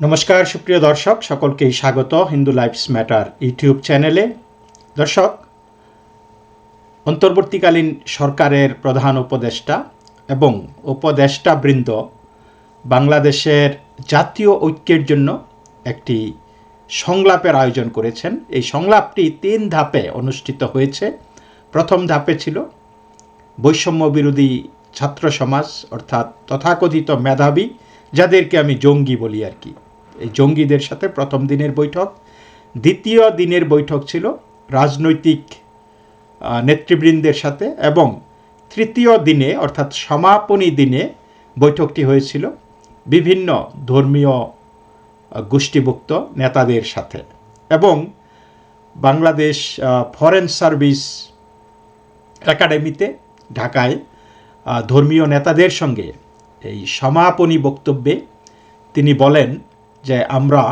নমস্কার, সুপ্রিয় দর্শক, সকলকেই স্বাগত হিন্দু লাইফস ম্যাটার ইউটিউব চ্যানেলে। দর্শক, অন্তর্বর্তীকালীন সরকারের প্রধান উপদেষ্টা এবং উপদেষ্টা বৃন্দ বাংলাদেশের জাতীয় ঐক্যের জন্য একটি সংলাপের আয়োজন করেছেন। এই সংলাপটি তিন ধাপে অনুষ্ঠিত হয়েছে। প্রথম ধাপে ছিল বৈষম্য বিরোধী ছাত্র সমাজ, অর্থাৎ তথাকথিত মেধাবী, যাদেরকে আমি জঙ্গি বলি আর কি। এই জঙ্গিদের সাথে প্রথম দিনের বৈঠক। দ্বিতীয় দিনের বৈঠক ছিল রাজনৈতিক নেতৃবৃন্দের সাথে এবং তৃতীয় দিনে অর্থাৎ সমাপনী দিনে বৈঠকটি হয়েছিল বিভিন্ন ধর্মীয় গোষ্ঠীভুক্ত নেতাদের সাথে এবং বাংলাদেশ ফরেন সার্ভিস একাডেমিতে ঢাকায় ধর্মীয় নেতাদের সঙ্গে এই সমাপনী বক্তব্যে তিনি বলেন যে আমরা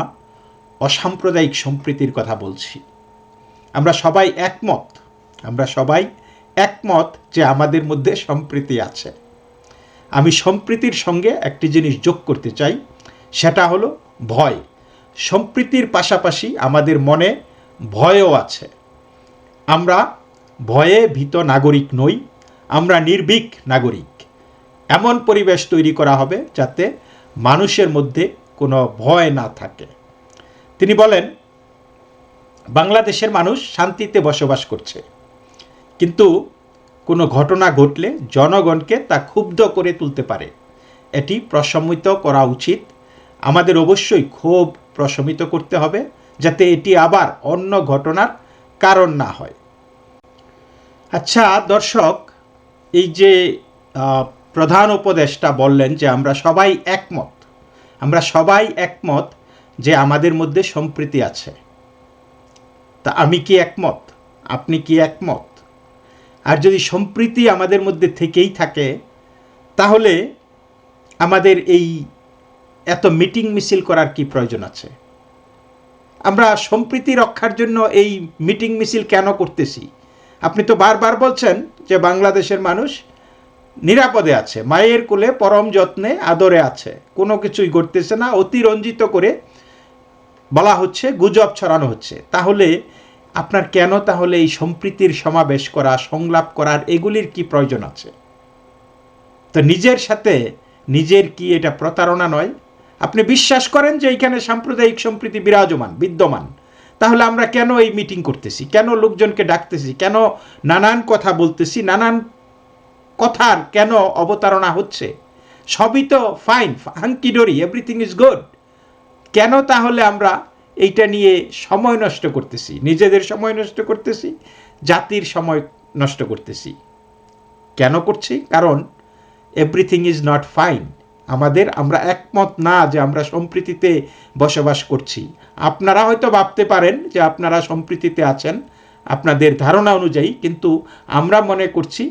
অসাম্প্রদায়িক সম্প্রীতির কথা বলছি। আমরা সবাই একমত, আমরা সবাই একমত যে আমাদের মধ্যে সম্প্রীতি আছে। আমি সম্প্রীতির সঙ্গে একটি জিনিস যোগ করতে চাই, সেটা হলো ভয়। সম্প্রীতির পাশাপাশি আমাদের মনে ভয়ও আছে। আমরা ভয়ে ভীত নাগরিক নই, আমরা নির্ভীক নাগরিক। এমন পরিবেশ তৈরি করা হবে যাতে মানুষের মধ্যে কোনো ভয় না থাকে। তিনি বলেন, বাংলাদেশের মানুষ শান্তিতে বসবাস করছে। কিন্তু কোনো ঘটনা ঘটলে জনগণকে তা ক্ষুব্ধ করে তুলতে পারে। এটি প্রশমিত করা উচিত। আমাদের অবশ্যই ক্ষোভ প্রশমিত করতে হবে, যাতে এটি আবার অন্য ঘটনার কারণ না হয়। আচ্ছা দর্শক, এই যে প্রধান উপদেষ্টা বললেন যে আমরা সবাই একমত আমরা সবাই একমত যে আমাদের মধ্যে সম্প্রীতি আছে। তা আমি কি একমত? আপনি কি একমত? আর যদি সম্প্রীতি আমাদের মধ্যে থেকেই থাকে, তাহলে আমাদের এই এত মিটিং মিছিল করার কি প্রয়োজন আছে? আমরা সম্প্রীতি রক্ষার জন্য এই মিটিং মিছিল কেন করতেছি? আপনি তো বারবার বলছেন যে বাংলাদেশের মানুষ নিরাপদে আছে, মায়ের কোলে পরম যত্নে, আদরে আছে। কোনো কিছুই ঘটতেছে না, অতিরঞ্জিত করে বলা হচ্ছে, গুজব ছড়ানো হচ্ছে। তাহলে আপনার কেন তাহলে এই সম্প্রীতির সমাবেশ করা, সংলাপ করার, এগুলির কি প্রয়োজন আছে? তো নিজের সাথে, নিজের কি এটা প্রতারণা নয়? আপনি বিশ্বাস করেন যে এইখানে সাম্প্রদায়িক সম্প্রীতি বিরাজমান, বিদ্যমান। তাহলে আমরা কেন এই মিটিং করতেছি? কেন লোকজনকে ডাকতেছি? কেন নানান কথা বলতেছি? নানান কথার কেন অবতারণা হচ্ছে? সবই তো fine hunky dory everything is good কেন তাহলে আমরা এইটা নিয়ে সময় নষ্ট করতেছি? নিজেদের সময় নষ্ট করতেছি? জাতির সময় নষ্ট করতেছি? কেন করছি? কারণ এভরিথিং ইজ নট ফাইন আমাদের আমরা একমত না যে আমরা সম্প্রীতিতে বসবাস করছি। আপনারা হয়তো ভাবতে পারেন যে আপনারা সম্প্রীতিতে আছেন, আপনাদের ধারণা অনুযায়ী, কিন্তু আমরা মনে করছি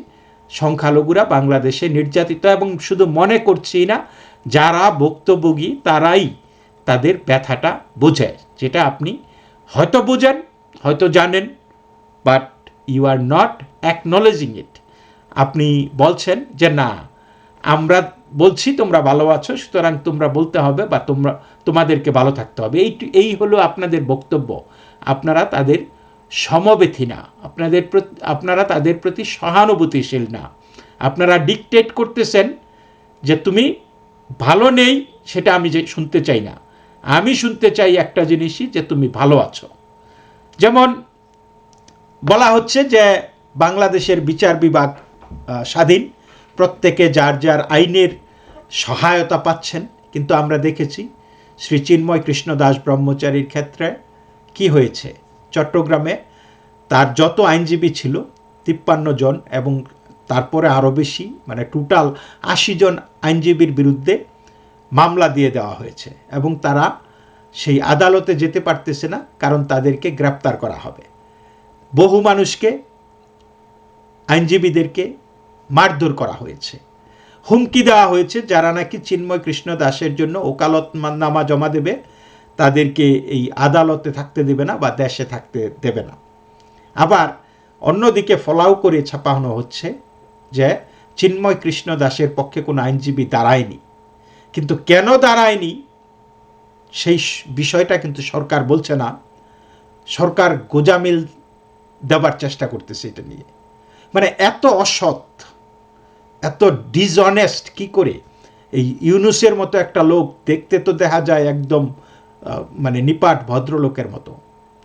সংখ্যালঘুরা বাংলাদেশে নির্যাতিত এবং শুধু মনে করছি না, যারা ভুক্তভোগী তারাই তাদের ব্যথাটা বোঝে, যেটা আপনি হয়তো বোঝেন, হয়তো জানেন but you are not acknowledging it আপনি বলছেন যে না, আমরা বলছি তোমরা ভালো আছো, সুতরাং তোমরা বলতে হবে বা তোমরা, তোমাদেরকে ভালো থাকতে হবে। এই এই হলো আপনাদের বক্তব্য। আপনারা তাদের সমবেথী না। আপনাদের আপনারা তাদের প্রতি সহানুভূতিশীল না। আপনারা ডিকটেট করতেছেন যে তুমি ভালো নেই, সেটা আমি যে শুনতে চাই না। আমি শুনতে চাই একটা জিনিসই যে তুমি ভালো আছো। যেমন বলা হচ্ছে যে বাংলাদেশের বিচার বিভাগ স্বাধীন। প্রত্যেকে যার যার আইনের সহায়তা পাচ্ছেন। কিন্তু আমরা দেখেছি শ্রী চিন্ময় কৃষ্ণ দাস ব্রহ্মচারীর ক্ষেত্রে কি হয়েছে? চট্টগ্রামে তার যত আইনজীবী ছিল, তিপ্পান্ন জন এবং তারপরে আরও বেশি মানে টোটাল আশি জন আইনজীবীর বিরুদ্ধে মামলা দিয়ে দেওয়া হয়েছে এবং তারা সেই আদালতে যেতে পারতেছে না, কারণ তাদেরকে গ্রেপ্তার করা হবে। বহু মানুষকে, আইনজীবীদেরকে মারধর করা হয়েছে। হুমকি দেওয়া হয়েছে যারা নাকি চিন্ময় কৃষ্ণ দাসের জন্য ওকালতনামা জমা দেবে। তাদেরকে এই আদালতে থাকতে দেবে না বা দেশে থাকতে দেবে না। আবার অন্যদিকে ফলাও করে ছাপানো হচ্ছে যে চিন্ময় কৃষ্ণ দাসের পক্ষে কোনো আইনজীবী দাঁড়ায়নি। কিন্তু কেন দাঁড়ায়নি সেই বিষয়টা কিন্তু সরকার বলছে না। সরকার গোজামিল দেবার চেষ্টা করতেছে এটা নিয়ে। মানে এত অসৎ, এত ডিসঅনেস্ট কি করে? এই ইউনুসের মতো একটা লোক দেখতে তো দেখা যায় একদম মানে নিপাট ভদ্রলোকের মতো।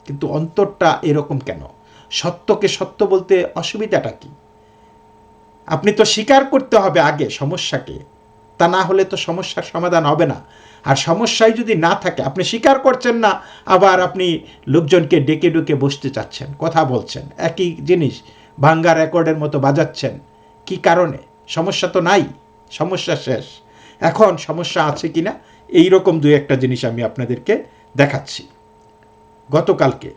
কিন্তু অন্তরটা এরকম কেন? সত্যকে সত্য বলতে অসুবিধাটা কি? আপনি তো স্বীকার করতে হবে আগে সমস্যাকে। তা না হলে তো সমস্যার সমাধান হবে না। আর সমস্যায় যদি না থাকে, আপনি স্বীকার করছেন না, আবার আপনি লোকজনকে ডেকে ডেকে বসতে চাচ্ছেন, কথা বলছেন, একই জিনিস, ভাঙ্গা রেকর্ডের মতো বাজাচ্ছেন। কি কারণে? সমস্যা তো নাই, সমস্যা শেষ। এখন সমস্যা আছে কিনা? এই রকম দু একটা জিনিস আমি আপনাদেরকে দেখাচ্ছি। গতকালকে,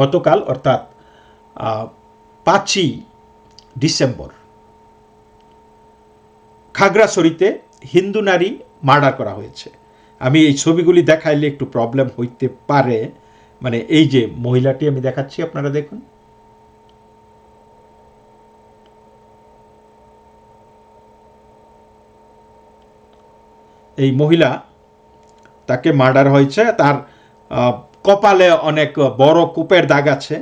গতকাল অর্থাৎ পাঁচই ডিসেম্বর, খাগড়াছড়িতে হিন্দু নারী মার্ডার করা হয়েছে। আমি এই ছবিগুলি দেখাইলে একটু প্রবলেম হইতে পারে। মানে এই যে মহিলাটি আমি দেখাচ্ছি, আপনারা দেখুন। এই মহিলা তাকে মার্ডার হয়েছে। তার কপালে অনেক বড় কূপের দাগ আছে।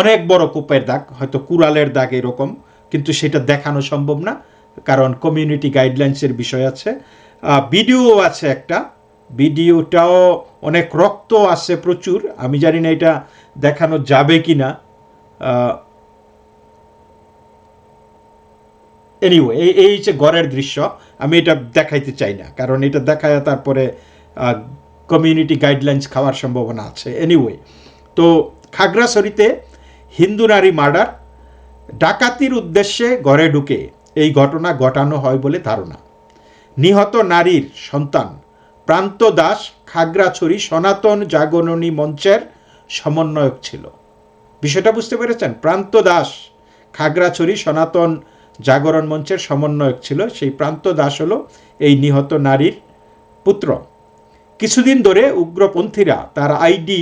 অনেক বড় কূপের দাগ, হয়তো কুড়ালের দাগ এরকম, কিন্তু সেটা দেখানো সম্ভব না, কারণ কমিউনিটি গাইডলাইন্সের বিষয় আছে। ভিডিও আছে একটা। ভিডিওটাও অনেক রক্ত আছে প্রচুর। আমি জানি না এটা দেখানো যাবে কি না। এনিওয়ে এই যে ঘরের দৃশ্য। আমি এটা দেখাইতে চাই না, কারণ এটা দেখায় তারপরে কমিউনিটি গাইডলাইন্স খাওয়ার সম্ভাবনা আছে। এনিওয়ে তো খাগড়াছড়িতে হিন্দু নারী মার্ডার ডাকাতির উদ্দেশ্যে ঘরে ঢুকে এই ঘটনা ঘটানো হয় বলে ধারণা। নিহত নারীর সন্তান প্রান্ত দাস খাগড়াছড়ি সনাতন জাগরণী মঞ্চের সমন্বয়ক ছিল। বিষয়টা বুঝতে পেরেছেন? প্রান্ত দাস খাগড়াছড়ি সনাতন জাগরণ মঞ্চের সমন্বয়ক ছিল, সেই প্রান্ত দাস হলো এই নিহত নারীর পুত্র। কিছুদিন ধরে উগ্রপন্থীরা তার আইডি,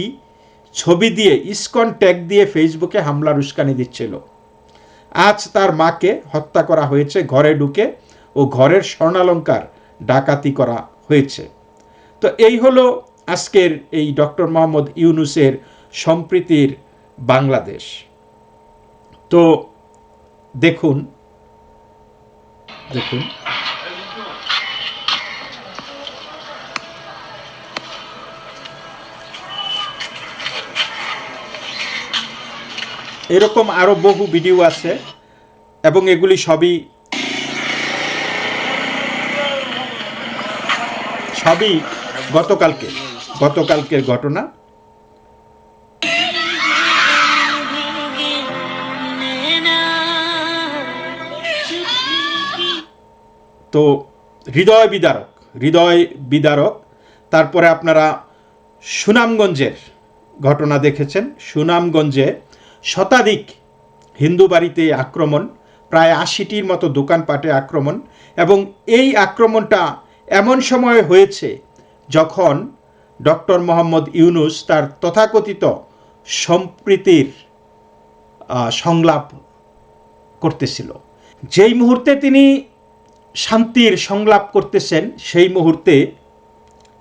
ছবি দিয়ে, ইসকন ট্যাগ দিয়ে ফেসবুকে হামলার উস্কানি দিচ্ছিল। আজ তার মাকে হত্যা করা হয়েছে, ঘরে ঢুকে ও ঘরের স্বর্ণালঙ্কার ডাকাতি করা হয়েছে। তো এই হলো আজকের এই ডক্টর মোহাম্মদ ইউনুসের সম্প্রীতির বাংলাদেশ। তো দেখুন দেখুন। এরকম আরও বহু ভিডিও আছে এবং এগুলি সবই সবই গতকালকে গতকালকের ঘটনা। তো হৃদয় বিদারক হৃদয় বিদারক। তারপরে আপনারা সুনামগঞ্জের ঘটনা দেখেছেন। সুনামগঞ্জে শতাধিক হিন্দু বাড়িতে আক্রমণ, প্রায় আশিটির মতো দোকানপাটে আক্রমণ এবং এই আক্রমণটা এমন সময় হয়েছে যখন ডক্টর মোহাম্মদ ইউনুস তার তথাকথিত সম্প্রীতির সংলাপ করতেছিল। যেই মুহূর্তে তিনি শান্তির সংলাপ করতেছেন সেই মুহূর্তে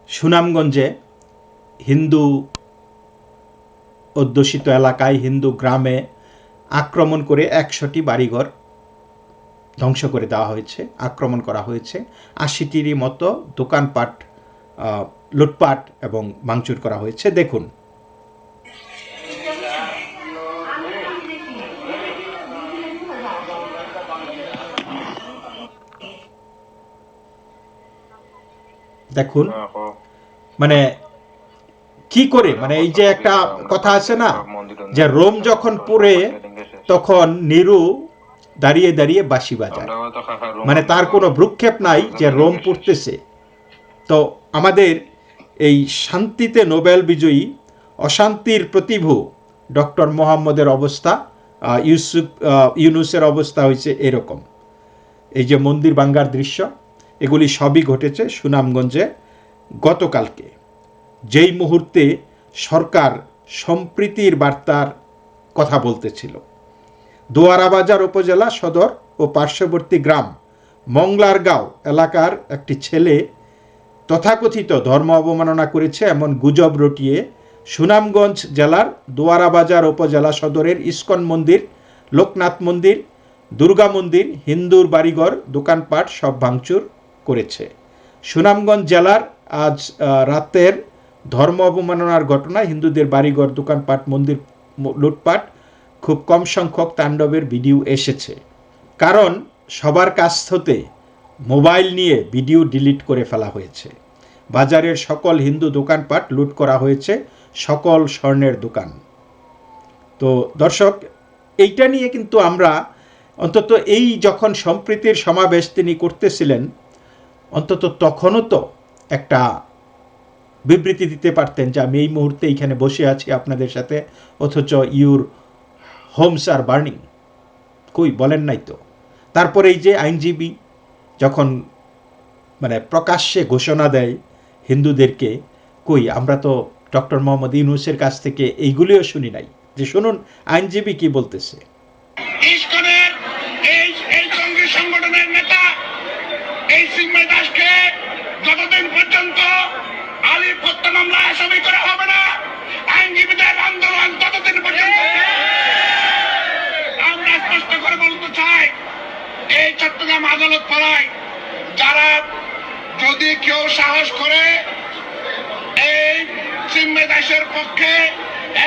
সুনামগঞ্জে হিন্দু অধ্যুষিত এলাকায় হিন্দু গ্রামে আক্রমণ করে একশোটি বাড়িঘর ধ্বংস করে দেওয়া হয়েছে, আক্রমণ করা হয়েছে। আশিটিরই মতো দোকানপাট লুটপাট এবং ভাঙচুর করা হয়েছে। দেখুন দেখুন মানে কি করে? মানে এই যে একটা কথা আছে না যে রোম যখন পড়ে তখন নিরু দাঁড়িয়ে দাঁড়িয়ে বাঁশি বাজায়। মানে তার কোনো ভ্রুক্ষেপ নাই যে রোম পড়তেছে। তো আমাদের এই শান্তিতে নোবেল বিজয়ী অশান্তির প্রতিভু ডক্টর মোহাম্মদের অবস্থা ইউসুফ ইউনুসের অবস্থা হয়েছে এরকম। এই যে মন্দির বাঙ্গার দৃশ্য এগুলি সবই ঘটেছে সুনামগঞ্জে গতকালকে। যেই মুহূর্তে সরকার সম্প্রীতির বার্তার কথা বলতেছিল। দোয়ারাবাজার উপজেলা সদর ও পার্শ্ববর্তী গ্রাম মংলারগাঁও এলাকার একটি ছেলে তথাকথিত ধর্ম অবমাননা করেছে এমন গুজব রটিয়ে সুনামগঞ্জ জেলার দোয়ারাবাজার উপজেলা সদরের ইস্কন মন্দির, লোকনাথ মন্দির, দুর্গা মন্দির, হিন্দুর বাড়িঘর, দোকানপাট সব ভাঙচুর করেছে। সুনামগঞ্জ জেলার আজ রাতের ধর্ম অবমাননার ঘটনায় হিন্দুদের বাড়িঘর, দোকানপাট, মন্দির লুটপাট খুব কম সংখ্যক তাণ্ডবের ভিডিও এসেছে। কারণ সবার কাছ হতে মোবাইল নিয়ে ভিডিও ডিলিট করে ফেলা হয়েছে। বাজারের সকল হিন্দু দোকানপাট লুট করা হয়েছে, সকল স্বর্ণের দোকান। তো দর্শক, এইটা নিয়ে কিন্তু আমরা অন্তত এই যখন সম্প্রীতির সমাবেশ তিনি করতেছিলেন অন্তত তখনও তো একটা বিবৃতি দিতে পারতেন যে আমি এই মুহূর্তে এইখানে বসে আছি আপনাদের সাথে, অথচ ইউর হোমস আর বার্নিং। কই, বলেন নাই তো। তারপরে এই যে আইনজীবী যখন মানে প্রকাশ্যে ঘোষণা দেয় হিন্দুদেরকে, কই, আমরা তো ডক্টর মোহাম্মদ ইউনুসের কাছ থেকে এইগুলিও শুনি নাই। যে শুনুন, আইনজীবী কি বলতেছে? পক্ষে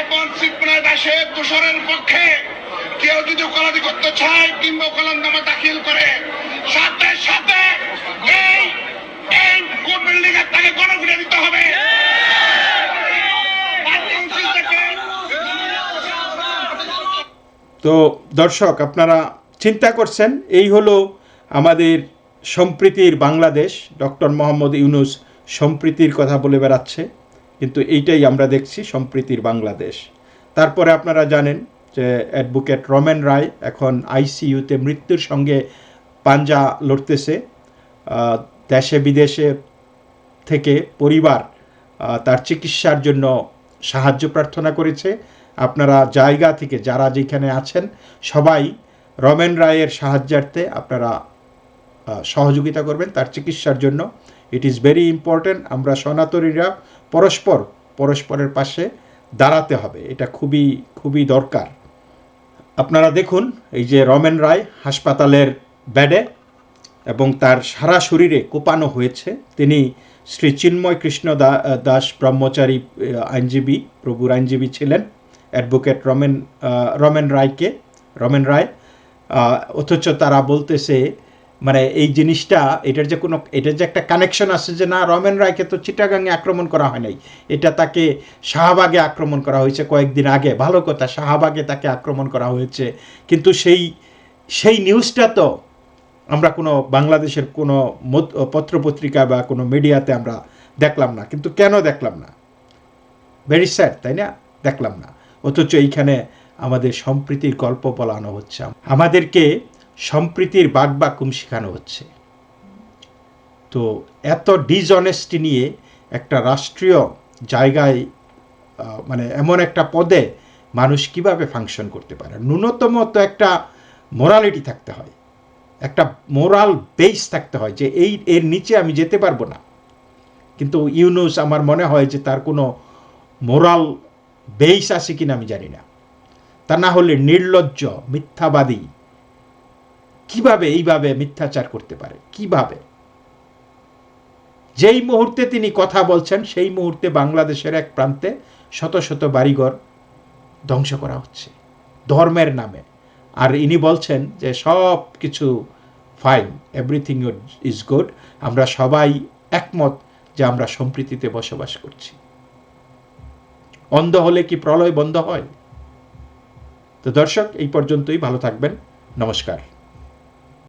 এবং সিম্মে দাসের দোসরের পক্ষে কেউ যদি কলাদি করতে চায়, কিংবা কলমনামা দাখিল করে, সাথে সাথে এই তো দর্শক, আপনারা চিন্তা করছেন, এই হলো আমাদের সম্প্রীতির বাংলাদেশ। ডক্টর মোহাম্মদ ইউনুস সম্প্রীতির কথা বলে বেড়াচ্ছে। কিন্তু এইটাই আমরা দেখছি সম্প্রীতির বাংলাদেশ। তারপরে আপনারা জানেন যে অ্যাডভোকেট রমেন রায় এখন আইসিইউতে মৃত্যুর সঙ্গে পাঞ্জা লড়তেছে। দেশে বিদেশে থেকে পরিবার তার চিকিৎসার জন্য সাহায্য প্রার্থনা করেছে। আপনারা জায়গা থেকে যারা যেখানে আছেন, সবাই রমেন রায়ের সাহায্যার্থে আপনারা সহযোগিতা করবেন তার চিকিৎসার জন্য। ইট ইজ ভেরি ইম্পর্ট্যান্ট আমরা সনাতনীরা পরস্পর, পরস্পরের পাশে দাঁড়াতে হবে। এটা খুবই খুবই দরকার। আপনারা দেখুন, এই যে রমেন রায় হাসপাতালের ব্যাডে এবং তার সারা শরীরে কোপানো হয়েছে। তিনি শ্রী চিন্ময় কৃষ্ণ দাস ব্রহ্মচারী আইনজীবী, প্রভুর আইনজীবী ছিলেন। অ্যাডভোকেট রমেন রমেন রায়কে, রমেন রায় অথচ তারা বলতেছে মানে এই জিনিসটা, এটার যে কোনো, এটার যে একটা কানেকশন আছে যে না রমেন রায়কে তো চিটাগাংয়ে আক্রমণ করা হয় নাই। এটা তাকে শাহবাগে আক্রমণ করা হয়েছে কয়েকদিন আগে। ভালো কথা, শাহবাগে তাকে আক্রমণ করা হয়েছে। কিন্তু সেই সেই নিউজটা তো আমরা কোনো বাংলাদেশের কোনো পত্রপত্রিকা বা কোনো মিডিয়াতে আমরা দেখলাম না। কিন্তু কেন দেখলাম না? ভেরি স্যাড তাই না? দেখলাম না। অথচ এইখানে আমাদের সম্প্রীতির গল্প বলানো হচ্ছে। আমাদেরকে সম্প্রীতির বাগবাকুম শেখানো হচ্ছে। তো এত ডিসঅনেস্টি নিয়ে একটা রাষ্ট্রীয় জায়গায় মানে এমন একটা পদে মানুষ কীভাবে ফাংশন করতে পারে? ন্যূনতম তো একটা মোরালিটি থাকতে হয়। একটা মোরাল বেস থাকতে হয় যে এই, এর নিচে আমি যেতে পারব না। কিন্তু ইউনুস আমার মনে হয় যে তার কোনো মোরাল বেস আছে কিনা আমি জানি না। তা না হলে নির্লজ্জ, মিথ্যাবাদী কীভাবে এইভাবে মিথ্যাচার করতে পারে? কীভাবে? যেই মুহূর্তে তিনি কথা বলছেন, সেই মুহূর্তে বাংলাদেশের এক প্রান্তে শত শত বাড়িঘর ধ্বংস করা হচ্ছে, ধর্মের নামে। আর ইনি বলছেন যে সব কিছু ফাইন এভরিথিং ইজ গুড আমরা সবাই একমত যে আমরা সম্প্রীতিতে বসবাস করছি। অন্ধ হলে কি প্রলয় বন্ধ হয়? তো দর্শক, এই পর্যন্তই, ভালো থাকবেন, নমস্কার।